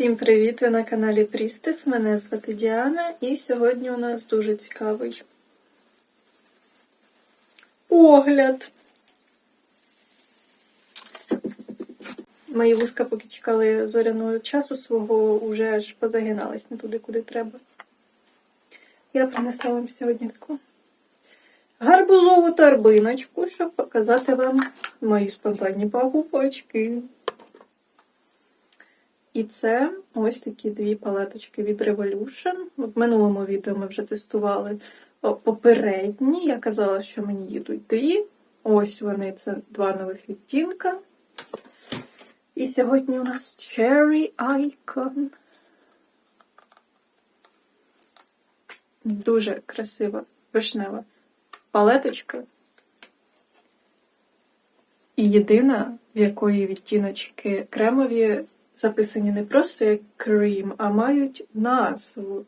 Всім привіт! Ви на каналі Прістис. Мене звати Діана, і сьогодні у нас дуже цікавий огляд. Мої вушка, поки чекали зоряного часу свого, уже аж позагинались не туди, куди треба. Я принесла вам сьогодні таку гарбузову торбиночку, щоб показати вам мої спонтанні покупочки. І це ось такі дві палеточки від Revolution. В минулому відео ми вже тестували попередні. Я казала, що мені їдуть дві. Ось вони, це два нових відтінка. І сьогодні у нас Cherry Icon. Дуже красива вишнева палеточка. І єдина, в якої відтіночки кремові записані не просто як крім, а мають назву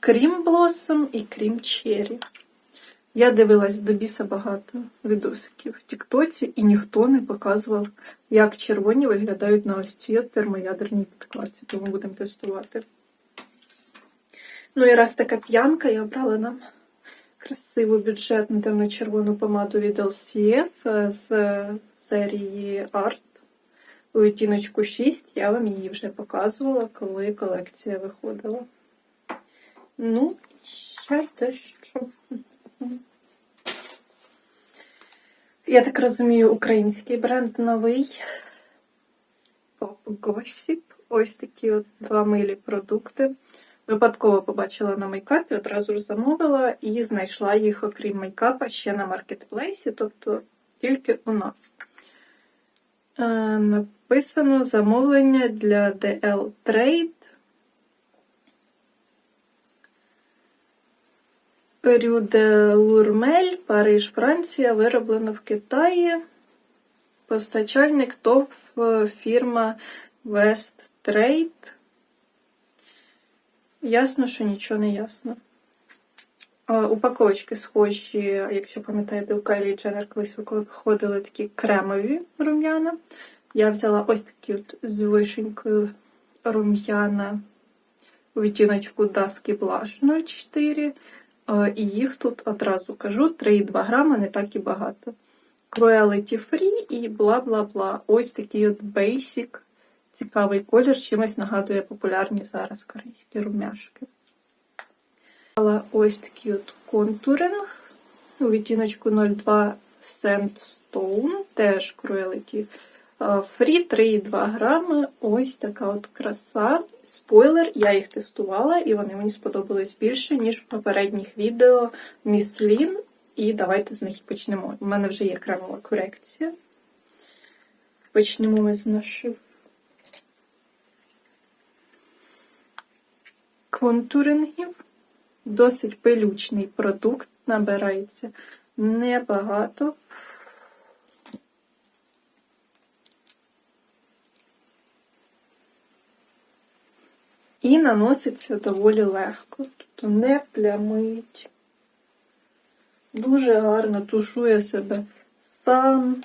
Крім Блосом і Крім Черрі. Я дивилась до біса багато відосиків в Тіктоці, і ніхто не показував, як червоні виглядають на ось цій термоядерній підкладці, тому будемо тестувати. Ну і раз така п'янка, я обрала нам красиву бюджетну темно-червону помаду від LCF з серії Art відтіночку 6, я вам її вже показувала, коли колекція виходила. Ну, ще дещо. Я так розумію, український бренд новий Gossip. Ось такі от два милі продукти. Випадково побачила на мейкапі, одразу ж замовила і знайшла їх, окрім мейкапа, ще на маркетплейсі, тобто тільки у нас. Е, написано замовлення для DL Trade. Рю де Лурмель, Париж, Франція, вироблено в Китаї. Постачальник ТОП фірма West Trade. Ясно, що нічого не ясно. Упаковочки схожі, якщо пам'ятаєте, у Кайлі Дженнер колись виходили такі кремові рум'яна. Я взяла ось такі от з вишенькою рум'яна у відтіночку Dusky Blush 04. І їх тут одразу кажу 3,2 грама, не так і багато. Cruelty Free і бла-бла-бла. Ось такий от basic, цікавий колір, чимось нагадує популярні зараз корейські рум'яшки. Ось такий от контуринг у відтіночку 02 Sandstone, теж Cruelty Free 3,2 грами. Ось така от краса. Спойлер, я їх тестувала, і вони мені сподобались більше, ніж в попередніх відео Lin. І давайте з них почнемо. У мене вже є кремова корекція. Почнемо ми з наших контурингів. Досить пилючний продукт, набирається небагато. І наноситься доволі легко, тобто не плямить. Дуже гарно тушує себе сам.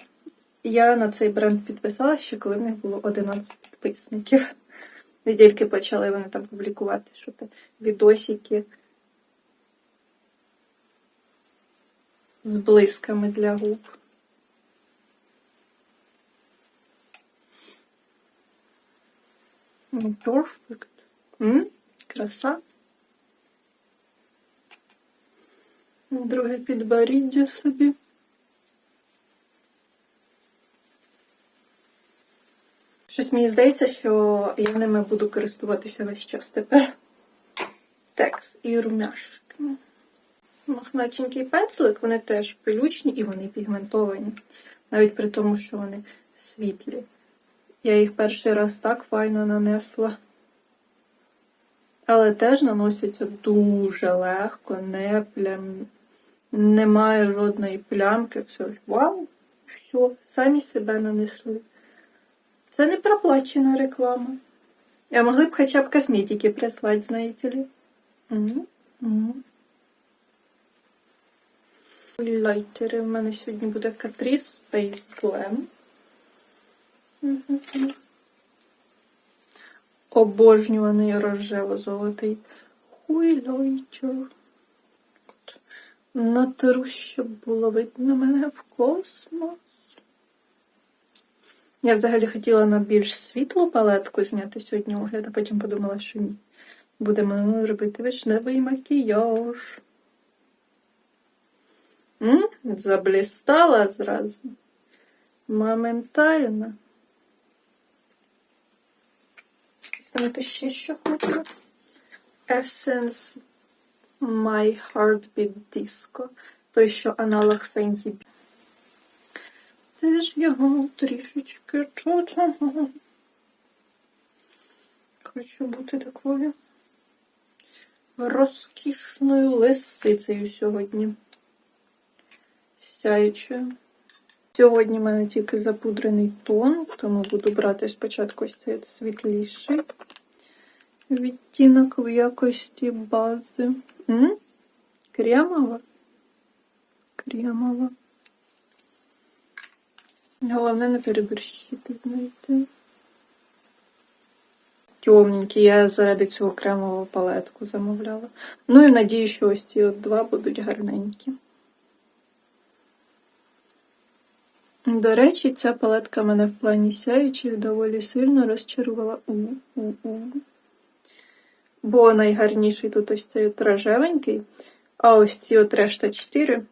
Я на цей бренд підписала ще, коли в них було 11 підписників. Не тільки почали вони там публікувати що відосики з блисками для губ. М? Краса. Друге підборіддя собі. Щось мені здається, що я ними буду користуватися весь час тепер. Текс і румяшки. Мохнатенький пензлик, вони теж пилючні і вони пігментовані. Навіть при тому, що вони світлі. Я їх перший раз так файно нанесла. Але теж наносяться дуже легко, не плям... немає жодної плямки. Все, вау, все, самі себе нанесли. Це не проплачена реклама. А могли б хоча б косметики прислати, знаєте ли. Угу. Угу. Лайтери. У мене сьогодні буде Catrice Space Glam. Обожнюваний рожево-золотий хуйлойчик. Натру, щоб було видно мене в космос. Я взагалі хотіла на більш світлу палетку зняти сьогодні огляд, а потім подумала, що ні. Будемо робити вишневий макіяж. М? Заблістала зразу. Моментально. Ставити ще що хочу. Essence My Heartbeat Disco. Той, що аналог Fenty. Ж його трішечки чучого. Хочу бути такою розкішною лисицею сьогодні. Сяючою. Сьогодні в мене тільки запудрений тон, тому буду брати спочатку ось цей світліший відтінок в якості бази. М? Кремова? Кремова. Головне не переборщити, знаєте. Темненький, я заради цього кремового палетку замовляла. Ну і надію, що ось ці от два будуть гарненькі. До речі, ця палетка мене в плані сяючих доволі сильно розчарувала. У-у-у. Бо найгарніший тут ось цей от рожевенький, а ось ці от решта 4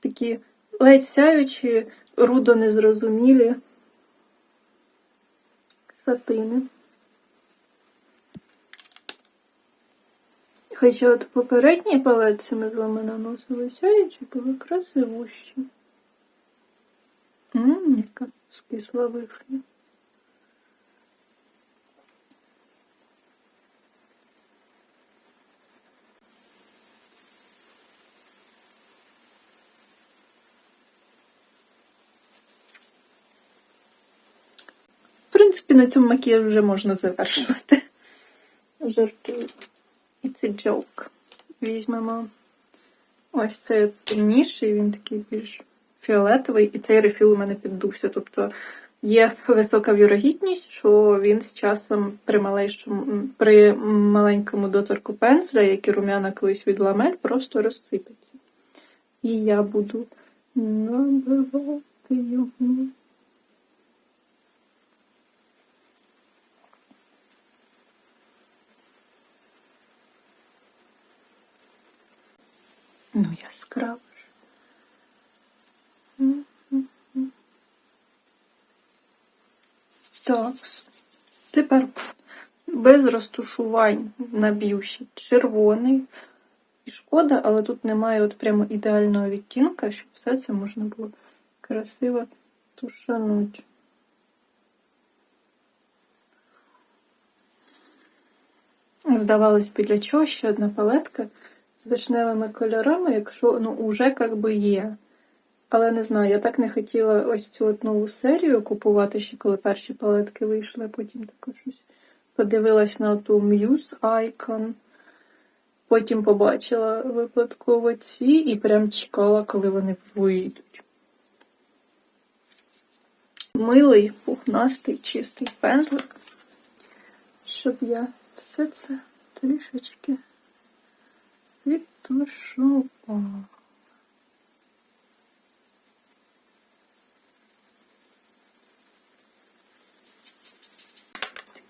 такі ледь сяючі, рудо незрозумілі сатини. Хоча от попередній палетці ми з вами наносили сяючі, були красивущі. Ммм, скисла вишня. В принципі, на цьому макіяж вже можна завершувати. Жартую. It's a joke. Візьмемо ось цей темніший, він такий більш фіолетовий, і цей рефіл у мене піддувся. Тобто є висока вірогідність, що він з часом при малейшому, при маленькому доторку пензля, як і рум'яна колись від ламель, просто розсипеться. І я буду набивати його. Ну, яскраво. ж. М-м-м. Так. Тепер без розтушувань наб'ю ще червоний. І шкода, але тут немає от прямо ідеального відтінка, щоб все це можна було красиво тушануть. Здавалось би, для чого ще одна палетка з вишневими кольорами, якщо ну, уже як би є. Але не знаю, я так не хотіла ось цю нову серію купувати, ще коли перші палетки вийшли, потім також щось подивилась на ту Muse Icon. Потім побачила випадково ці і прям чекала, коли вони вийдуть. Милий, пухнастий, чистий пензлик, щоб я все це трішечки відтушувала.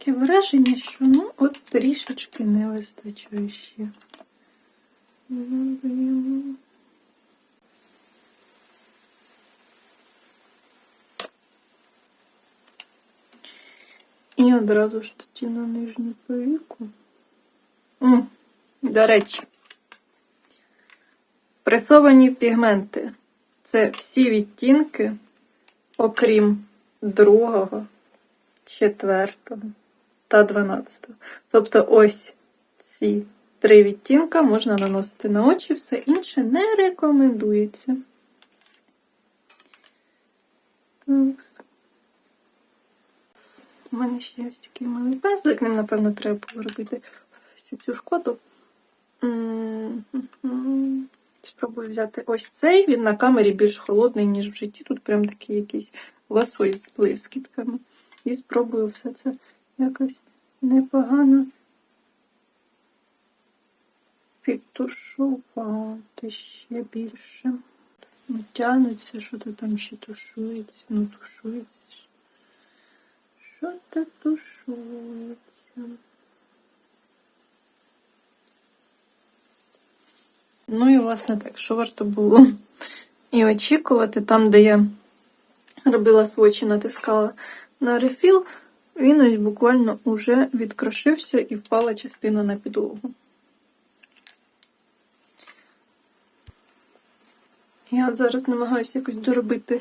Таке враження, що ну от трішечки не вистачає ще. І одразу ж тоді на нижню повіку. М, До речі, пресовані пігменти. Це всі відтінки, окрім другого, четвертого та дванадцятого. Тобто ось ці три відтінка можна наносити на очі, все інше не рекомендується. У мене ще ось такий малий пензлик, ним, напевно, треба було робити цю шкоду. Спробую взяти ось цей, він на камері більш холодний, ніж в житті. Тут прям такий якийсь лосось з блискітками. І спробую все це якось непогано підтушувати ще більше. Ну, тянуться, що то там ще тушується, ну тушується. Що то тушується? Ну і власне так, що варто було і очікувати, там, де я робила свочі, натискала на рефіл, він ось буквально уже відкрошився і впала частина на підлогу. Я зараз намагаюся якось доробити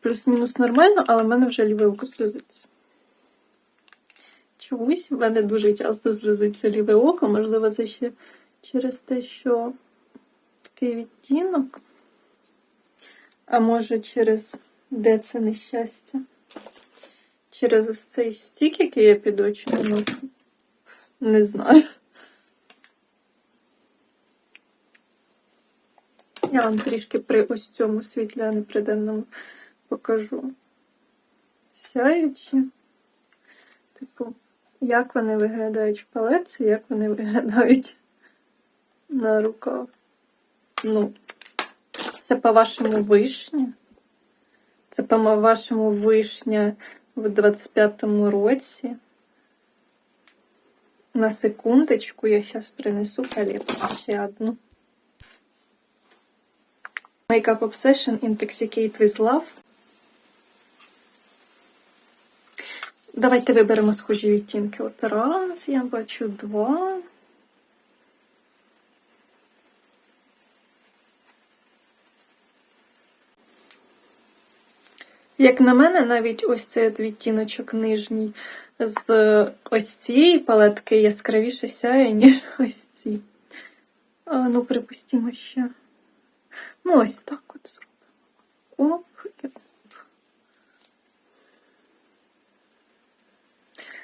плюс-мінус нормально, але в мене вже ліве око сльозиться. Чомусь в мене дуже часто сльозиться ліве око, можливо, це ще через те, що такий відтінок, а може через де це нещастя? Через ось цей стік, який я під очі наношу. Не знаю. Я вам трішки при ось цьому світлі, а не при денному покажу. Сяючі. Типу, як вони виглядають в палеці, як вони виглядають на руках. Ну, це по-вашому вишня. Це по-вашому вишня в 25-му році. На секундочку я зараз принесу палетку ще одну. Makeup Obsession Intoxicate with Love. Давайте виберемо схожі відтінки. От раз, я бачу два. Як на мене, навіть ось цей відтіночок нижній з ось цієї палетки яскравіше сяє, ніж ось ці. А, ну, припустимо ще. Ну, ось так от зробимо. Оп і оп.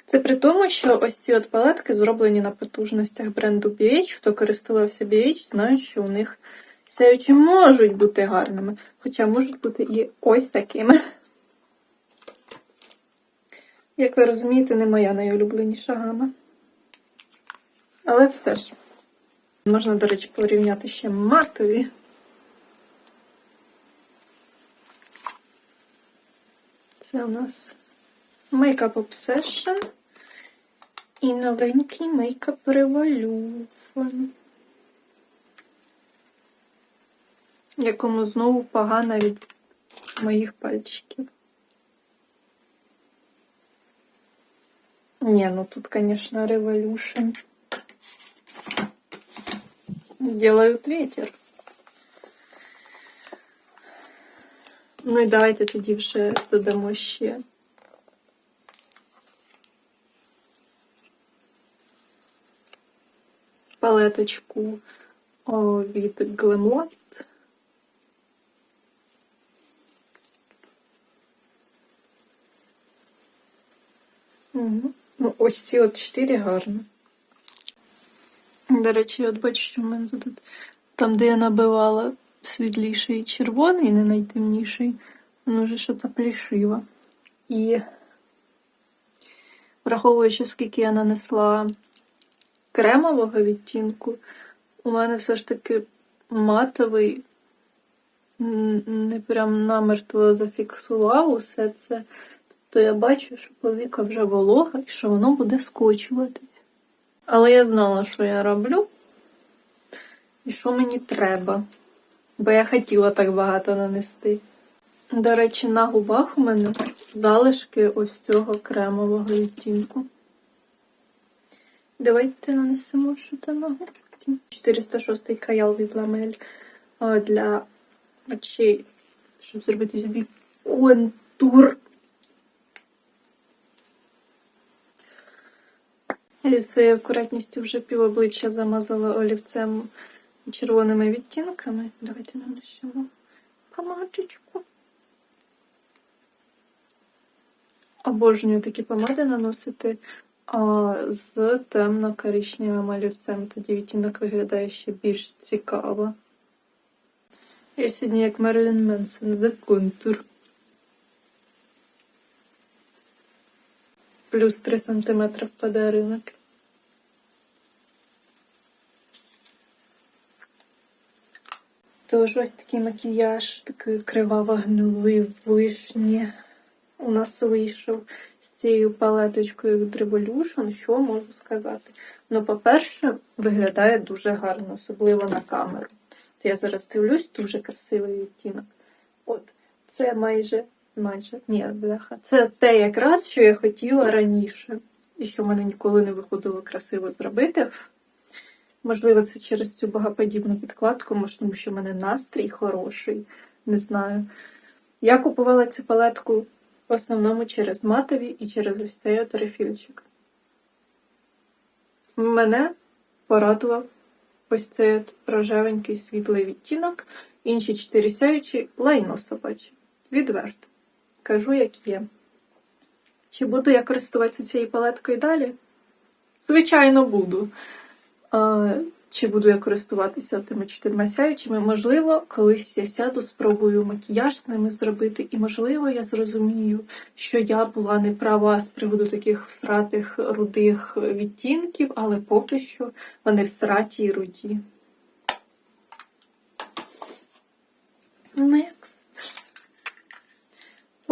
Це при тому, що ось ці от палетки зроблені на потужностях бренду BH. Хто користувався BH, знає, що у них сяючі можуть бути гарними, хоча можуть бути і ось такими. Як ви розумієте, не моя найулюбленіша гама. Але все ж. Можна, до речі, порівняти ще матові. Це у нас Makeup Obsession і новенький Makeup Revolution, якому знову погано від моїх пальчиків. Не, ну тут, конечно, Revolution. Сделают ветер. Ну і давайте тоді вже додамо ще. Палеточку о, від Glamlot. Угу. Ну, ось ці от чотири гарно. До речі, от бачу, що в мене тут там, де я набивала світліший червоний, не найтемніший, воно вже щось плішиво. І враховуючи, скільки я нанесла кремового відтінку, у мене все ж таки матовий, не прям намертво зафіксував усе це. Тобто я бачу, що повіка вже волога і що воно буде скочуватись. Але я знала, що я роблю і що мені треба. Бо я хотіла так багато нанести. До речі, на губах у мене залишки ось цього кремового відтінку. Давайте нанесемо що то на губки. 406 каял від ламель для очей, щоб зробити собі контур. Зі своєю акуратністю вже пів обличчя замазала олівцем червоними відтінками. Давайте нанесемо помадочку. Обожнюю такі помади наносити а, з темно-коричневим олівцем. Тоді відтінок виглядає ще більш цікаво. Я сьогодні як Мерлін Менсон за контур. Плюс 3 см впаде ринок. Тож ось такий макіяж, такий криваво гнилий вишні. У нас вийшов з цією палеточкою від Revolution. Що можу сказати? Ну, по-перше, виглядає дуже гарно, особливо на камеру. От я зараз дивлюсь, дуже красивий відтінок. От, це майже, майже, ні, бляха, це те якраз, що я хотіла раніше. І що в мене ніколи не виходило красиво зробити. Можливо, це через цю багаподібну підкладку, може, тому що в мене настрій хороший, не знаю. Я купувала цю палетку в основному через матові і через ось цей отерефільчик. Мене порадував ось цей рожевенький світлий відтінок, інші чотири сяючі лайно собачі. Відверто. Кажу, як є. Чи буду я користуватися цією палеткою далі? Звичайно, буду. Чи буду я користуватися тими чотирма сяючими? Можливо, колись я сяду, спробую макіяж з ними зробити, і можливо, я зрозумію, що я була не права з приводу таких всратих рудих відтінків, але поки що вони всраті і руді. Next.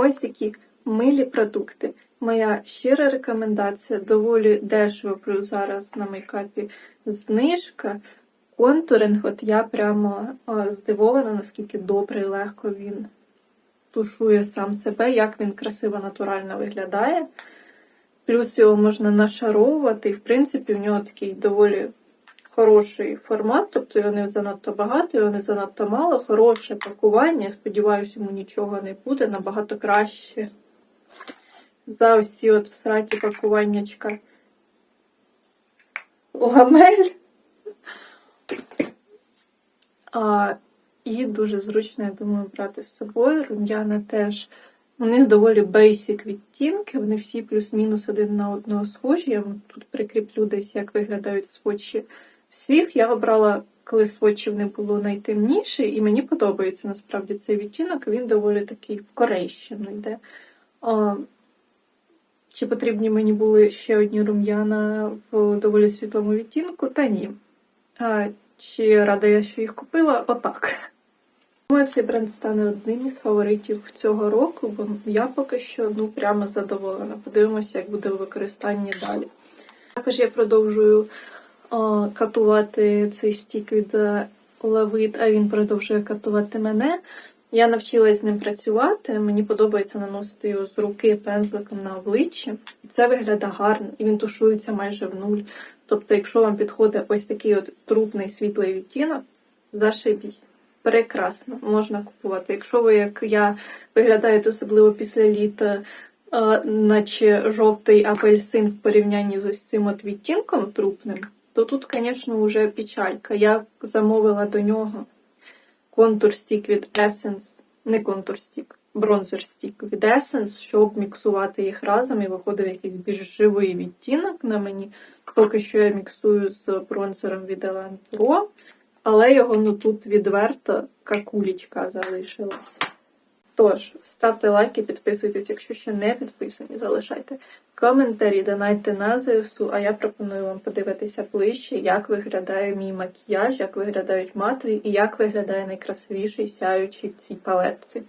Ось такі милі продукти. Моя щира рекомендація доволі дешево, плюс зараз на мейкапі знижка. Контуринг, от я прямо а, здивована, наскільки добре і легко він тушує сам себе, як він красиво натурально виглядає. Плюс його можна нашаровувати, і в принципі в нього такий доволі хороший формат, тобто не занадто багато, його не занадто мало, хороше пакування. Сподіваюся, йому нічого не буде, набагато краще за ці от всраті пакуваннячка ламель. А, І дуже зручно, я думаю, брати з собою. Рум'яна теж. У них доволі бейсік відтінки, вони всі плюс-мінус один на одного схожі. Я тут прикріплю десь, як виглядають сводчі всіх. Я обрала, коли сводчів не було найтемніший, і мені подобається насправді цей відтінок, він доволі такий в корейщину йде. А, чи потрібні мені були ще одні рум'яна в доволі світлому відтінку? Та ні. А, Чи рада я, що їх купила? Отак. Думаю, цей бренд стане одним із фаворитів цього року, бо я поки що ну прямо задоволена. Подивимося, як буде у використанні далі. Також я продовжую катувати цей стік від Лавит, а він продовжує катувати мене. Я навчилась з ним працювати, мені подобається наносити його з руки пензликом на обличчі. І це виглядає гарно, і він тушується майже в нуль. Тобто, якщо вам підходить ось такий от трупний світлий відтінок, зашибісь. Прекрасно, можна купувати. Якщо ви, як я, виглядаєте особливо після літа, наче жовтий апельсин в порівнянні з ось цим от відтінком трупним, то тут, звісно, вже печалька. Я замовила до нього контур стік від Essence, не контур стік, бронзер стік від Essence, щоб міксувати їх разом і виходив якийсь більш живий відтінок на мені. Поки що я міксую з бронзером від Elan Pro, але його ну тут відверто какулічка залишилась. Тож, ставте лайки, підписуйтесь, якщо ще не підписані, залишайте коментарі, донайте на ЗСУ, а я пропоную вам подивитися ближче, як виглядає мій макіяж, як виглядають матові і як виглядає найкрасивіший сяючий в цій палетці.